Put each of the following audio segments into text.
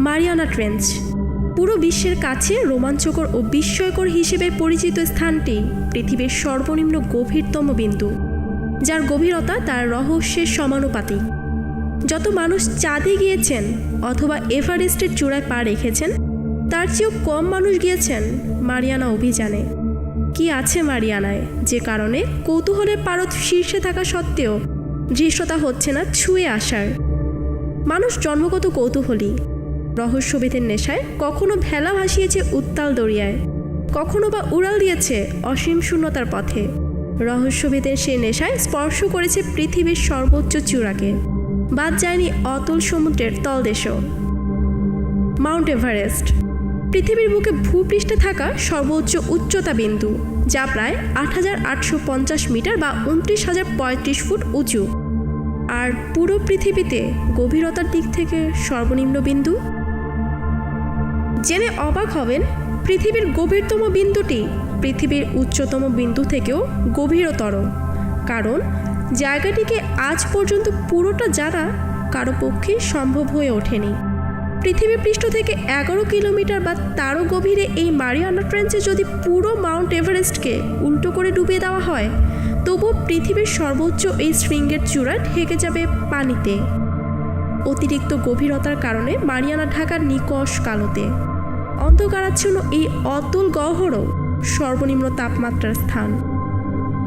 Mariana trench. পুরো বিশ্বের কাছে রোমাঞ্চকর ও বিস্ময়কর হিসেবে পরিচিত স্থানটি পৃথিবীর সর্বনিম্ন গভীরতম বিন্দু, যার গভীরতা তার রহস্যের সমানুপাতিক। যত মানুষ চাঁদে গিয়েছেন অথবা এভারেস্টের চূড়ায় পা রেখেছেন, তার চেয়েও কম মানুষ গিয়েছেন মারিয়ানা অভিযানে। কি আছে মারিয়ানায়? যে কারণে কৌতূহলের পারদ শীর্ষে থাকা সত্ত্বেও দৃশ্যতা হচ্ছে না ছুঁয়ে আসার। মানুষ জন্মগত কৌতূহলী। রহস্যভেদের নেশায় কখনো ভেলা ভাসিয়েছে উত্তাল দরিয়ায়, কখনো বা উড়াল দিয়েছে অসীম শূন্যতার পথে। রহস্যভেদের সে নেশায় স্পর্শ করেছে পৃথিবীর সর্বোচ্চ চূড়াকে। বাদ যায়নি অতল সমুদ্রের তলদেশও। মাউন্ট এভারেস্ট, পৃথিবীর বুকে ভূপৃষ্ঠে থাকা সর্বোচ্চ উচ্চতা বিন্দু, যা প্রায় আট হাজার আটশো পঞ্চাশ মিটার বা উনত্রিশ হাজার পঁয়ত্রিশ ফুট উঁচু। আর পুরো পৃথিবীতে গভীরতার দিক থেকে সর্বনিম্ন বিন্দু? জেনে অবাক হবেন, পৃথিবীর গভীরতম বিন্দুটি পৃথিবীর উচ্চতম বিন্দু থেকেও গভীরতর। কারণ, জায়গাটিকে আজ পর্যন্ত পুরোটা জানা কারও পক্ষে সম্ভব হয়ে ওঠেনি। পৃথিবী পৃষ্ঠ থেকে এগারো কিলোমিটার বা তারও গভীরে এই মারিয়ানা ট্রেঞ্চে যদি পুরো মাউন্ট এভারেস্টকে উল্টো করে ডুবিয়ে দেওয়া হয়, তবুও পৃথিবীর সর্বোচ্চ এই শৃঙ্গের চূড়া ঢেকে যাবে পানিতে। অতিরিক্ত গভীরতার কারণে মারিয়ানা ঢাকার নিকশ কালোতে। অন্ধকারাচ্ছন্ন এই অতুল গহ্বরও সর্বনিম্ন তাপমাত্রার স্থান।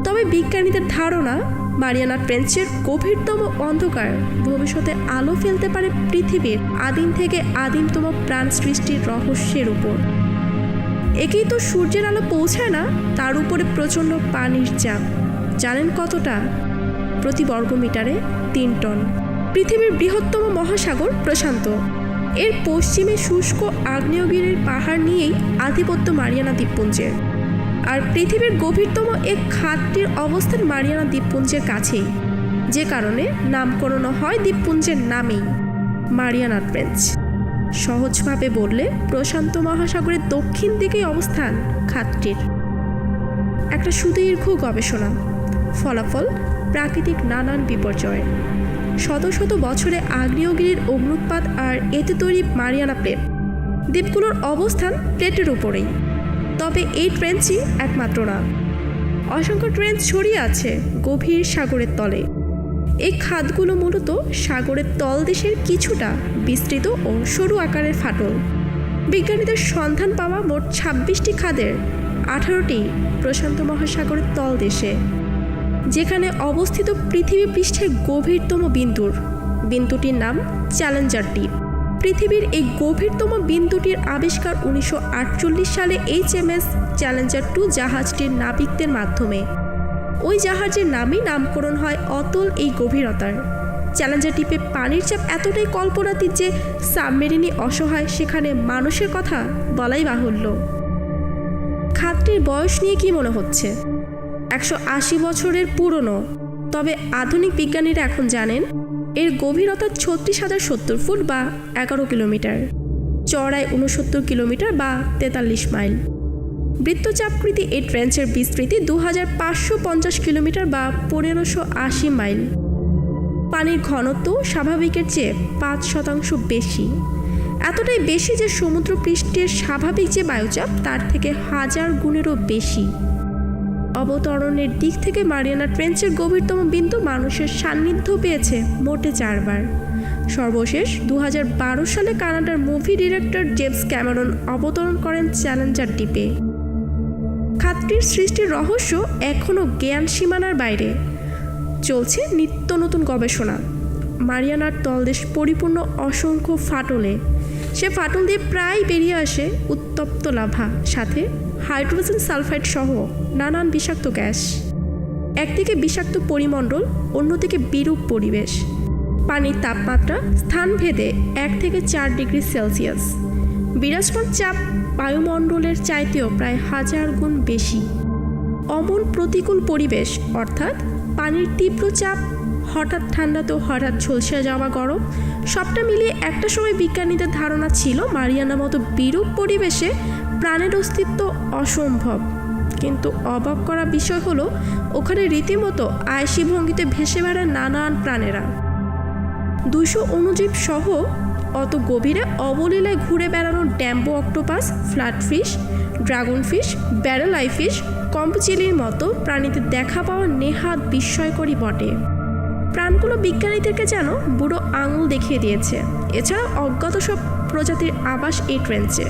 তবে বিজ্ঞানীদের ধারণা, মারিয়ানা ট্রেঞ্চের গভীরতম অন্ধকার ভবিষ্যতে আলো ফেলতে পারে পৃথিবীর আদিম থেকে আদিমতম প্রাণ সৃষ্টির রহস্যের উপর। একেই তো সূর্যের আলো পৌঁছায় না, তার উপরে প্রচণ্ড পানির চাপ। জানেন কতটা? প্রতি বর্গমিটারে তিন টন। পৃথিবীর বৃহত্তম মহাসাগর প্রশান্ত। এর পশ্চিমে শুষ্ক আগ্নেয়গিরির পাহাড় নিয়েই আধিপত্য মারিয়ানা দ্বীপপুঞ্জের। আর পৃথিবীর গভীরতম এক খাতটির অবস্থান মারিয়ানা দ্বীপপুঞ্জের কাছেই। যে কারণে নামকরণ হয় দ্বীপপুঞ্জের নামেই। মারিয়ানা ট্রেঞ্চ সহজভাবে বললে প্রশান্ত মহাসাগরের দক্ষিণ দিকেই অবস্থান খাতটির একটা সুদীর্ঘ গবেষণা। ফলাফল প্রাকৃতিক নানান বিপর্যয় শত শত বছরে আগ্নেয়গিরির অগ্নুৎপাত আর এতে তৈরি মারিয়ানা প্লেট দ্বীপগুলোর অবস্থান প্লেটের উপরেই। তবে এই ট্রেঞ্চই একমাত্র না। অসংখ্য ট্রেঞ্চ ছড়িয়ে আছে গভীর সাগরের তলে। এই খাতগুলো মূলত সাগরের তলদেশের কিছুটা বিস্তৃত ও সরু আকারের ফাটল। বিজ্ঞানীদের সন্ধান পাওয়া মোট ছাব্বিশটি খাদের আঠারোটি প্রশান্ত মহাসাগরের তলদেশে যেখানে অবস্থিত পৃথিবী পৃষ্ঠের গভীরতম বিন্দুর। বিন্দুটির নাম চ্যালেঞ্জার দ্বীপ। পৃথিবীর এই গভীরতম বিন্দুটির আবিষ্কার উনিশশো আটচল্লিশ সালে H M S Challenger two জাহাজটির নাবিকদের মাধ্যমে। ওই জাহাজের নামই নামকরণ হয় অতল এই গভীরতার। চ্যালেঞ্জার দ্বীপে পানির চাপ এতটাই কল্পনাতীত যে সাবমেরিনই অসহায়, সেখানে মানুষের কথা বলাই বাহুল্য। খাতটির বয়স নিয়ে কি মনে হচ্ছে? একশো আশি বছরের পুরনো। তবে আধুনিক বিজ্ঞানীরা এখন জানেন, এর গভীরতা ছত্রিশ হাজার সত্তর ফুট বা এগারো কিলোমিটার চড়ায় উনসত্তর কিলোমিটার বা তেতাল্লিশ মাইল। বৃত্তচাপকৃতি এই ট্রেঞ্চের বিস্তৃতি দু হাজার পাঁচশো পঞ্চাশ কিলোমিটার বা পনেরোশো আশি মাইল। পানির ঘনত্ব স্বাভাবিকের চেয়ে পাঁচ শতাংশ বেশি। এতটাই বেশি যে সমুদ্র পৃষ্ঠের স্বাভাবিক যে বায়ুচাপ, তার থেকে হাজার গুণেরও বেশি। অবতরণের দিক থেকে মারিয়ানা ট্রেঞ্চের গভীরতম বিন্দু মানুষের সান্নিধ্য পেয়েছে মোটে চারবার। সর্বশেষ দু হাজার বারো সালে কানাডার মুভি ডিরেক্টর জেমস ক্যামেরন অবতরণ করেন চ্যালেঞ্জার দ্বীপে। খাতটির সৃষ্টির রহস্য এখনও জ্ঞান সীমানার বাইরে। চলছে নিত্য নতুন গবেষণা। মারিয়ানার তলদেশ পরিপূর্ণ অসংখ্য ফাটলে সে ফাটল দিয়ে প্রায় বেরিয়ে আসে উত্তপ্ত লাভা, সাথে হাইড্রোজেন সালফাইড সহ নানান বিষাক্ত গ্যাস। একদিকে বিষাক্ত পরিমণ্ডল, অন্যদিকে বিরূপ পরিবেশ। পানির তাপমাত্রা স্থানভেদে এক থেকে চার ডিগ্রি সেলসিয়াস। বিরাজমান চাপ বায়ুমণ্ডলের চাইতেও প্রায় হাজার গুণ বেশি। অমন প্রতিকূল পরিবেশ, অর্থাৎ পানির তীব্র চাপ হঠাৎ ঠান্ডা তো হঠাৎ ঝলসে যাওয়া গরম। সবটা মিলিয়ে একটা সময় বিজ্ঞানীদের ধারণা ছিল মারিয়ানা মতো বিরূপ পরিবেশে প্রাণের অস্তিত্ব অসম্ভব। কিন্তু অবাক করা বিষয় হলো, ওখানে রীতিমতো আয়সী ভঙ্গিতে ভেসে বেড়ায় নানান প্রাণেরা। দুশো অণুজীব সহ অত গভীরে অবলীলায় ঘুরে বেড়ানো dumbo octopus flatfish dragon fish barrel eyefish কম্পচিলির মতো প্রাণীদের দেখা পাওয়া নেহাত বিস্ময়করই বটে। প্রাণগুলো বিজ্ঞানীদেরকে যেন বুড়ো আঙুল দেখিয়ে দিয়েছে। এছাড়াও অজ্ঞাত সব প্রজাতির আবাস এই ট্রেঞ্চে